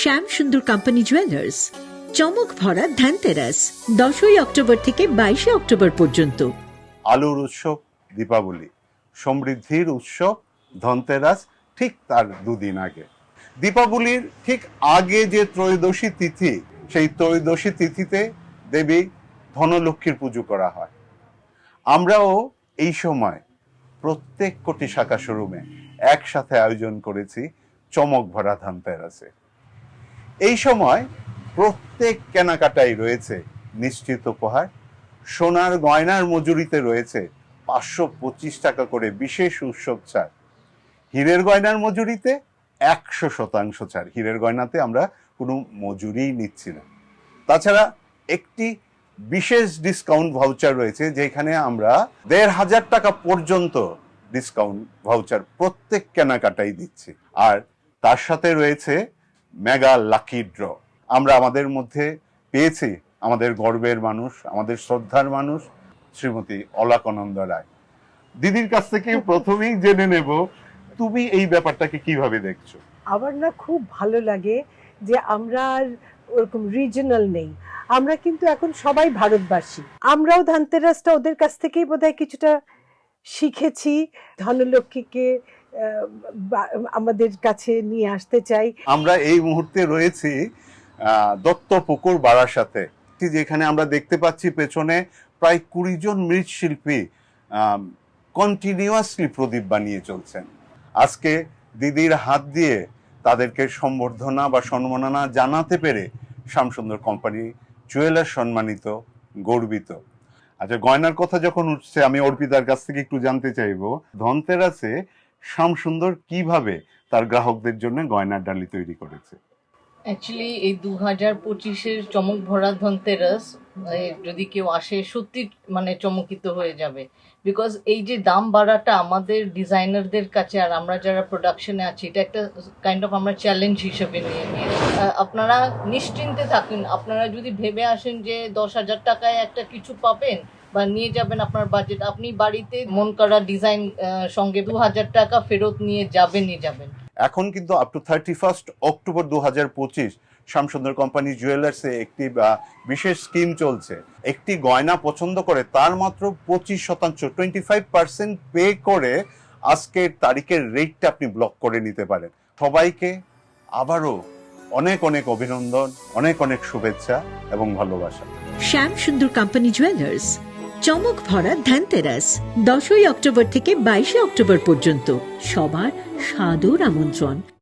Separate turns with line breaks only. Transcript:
শ্যাম সুন্দর company jewellers চমক ভরা ধ্যানতেরাস দশই অক্টোবর থেকে বাইশে অক্টোবর পর্যন্ত।
আলোর উৎসব দীপাবলি, সমৃদ্ধির উৎসব ধনতেরাস ঠিক তার দুদিন আগে। দীপাবলির ঠিক আগে যে ত্রয়োদশী তিথি, সেই ত্রয়োদশী তিথিতে দেবী ধনলক্ষ্মীর পুজো করা হয়। আমরাও এই সময় প্রত্যেক কোটি শাখা শোরুমে একসাথে আয়োজন করেছি চমক ভরা ধনতেরাসে এই সময় প্রত্যেক কেনাকাটাই রয়েছে নিশ্চিত উপহার। সোনার গয়নার মজুরিতে রয়েছে পাঁচশো পঁচিশ টাকা করে বিশেষ উৎসব ছাড়। হীরের গয়নার মজুরিতে একশো শতাংশ ছাড়। হীরের গয়নাতে আমরা কোনো মজুরিই নিচ্ছি না। তাছাড়া একটি বিশেষ ডিসকাউন্ট ভাউচার রয়েছে যেখানে আমরা দেড় হাজার টাকা পর্যন্ত ডিসকাউন্ট ভাউচার প্রত্যেক কেনাকাটাই দিচ্ছি। আর তার সাথে রয়েছে মেগা লাকি ড্র আমরা আমাদের মধ্যে পেয়েছি আমাদের গর্বের মানুষ আমাদের শ্রদ্ধার মানুষ শ্রীমতী অলাকানন্দ রায়। দিদির কাছ থেকে প্রথমেই জেনে নেব তুমি এই ব্যাপারটাকে কীভাবে দেখছ?
আমার না খুব ভালো লাগে যে আমরা আর ওরকম রিজনাল নেই। আমরা কিন্তু এখন সবাই ভারতবাসী। আমরাও ধানতেরাসটা ওদের কাছ থেকেই বোধহয় কিছুটা শিখেছি। ধনলক্ষ্মীকে আমাদের কাছে নিয়ে আসতে চাই।
আমরা এই মুহূর্তে রয়েছি আহ, দত্ত পুকুর বাড়ার সাথে। যেখানে আমরা দেখতে পাচ্ছি পেছনে প্রায় কুড়ি জন মৃৎশিল্পী কন্টিনিউয়াসলি প্রদীপ বানিয়ে চলছেন। আজকে দিদির হাত দিয়ে তাদেরকে সম্বর্ধনা বা সম্মাননা জানাতে পেরে শ্যামসুন্দর কোম্পানি জুয়েলার সম্মানিত গর্বিত। আচ্ছা গয়নার কথা যখন উঠছে আমি অর্পিতার কাছ থেকে একটু জানতে চাইব। ধনতেরাসে শ্যামসুন্দর কীভাবে তার গ্রাহকদের জন্য গয়নার ডালি তৈরি করেছে?
অ্যাকচুয়ালি এই দু হাজার পঁচিশের চমক ভরা ধনতেরাস যদি কেউ আসে সত্যি মানে চমকিত হয়ে যাবে। বিকজ এই যে দাম বাড়াটা আমাদের ডিজাইনারদের কাছে আর আমরা যারা প্রোডাকশনে আছি এটা একটা কাইন্ড অফ আমরা চ্যালেঞ্জ হিসেবে নিয়ে আহ, আপনারা নিশ্চিন্তে থাকুন। আপনারা যদি ভেবে আসেন যে দশ হাজার টাকায় একটা কিছু পাবেন বা নিয়ে যাবেন আপনার বাজেট আপনি বাড়িতে মন করা ডিজাইন সঙ্গে দু হাজার টাকা ফেরত নিয়ে যাবেনই যাবেন।
এখন কিন্তু up to thirty first October দু হাজার পঁচিশ শ্যামসুন্দর কোম্পানি জুয়েলার্সে একটি বিশেষ স্কিম চলছে। একটি গয়না পছন্দ করে তার মাত্র পঁচিশ শতাংশ টোয়েন্টি ফাইভ পার্সেন্ট পে করে আজকের তারিখের রেটটা আপনি ব্লক করে নিতে পারেন। সবাইকে আবারও অনেক অনেক অভিনন্দন অনেক অনেক শুভেচ্ছা এবং ভালোবাসা।
শ্যাম সুন্দর কোম্পানি জুয়েলার্স চমক ভরা ধ্যানতেরাস দশই অক্টোবর থেকে বাইশে অক্টোবর পর্যন্ত। সবার সাদর আমন্ত্রণ।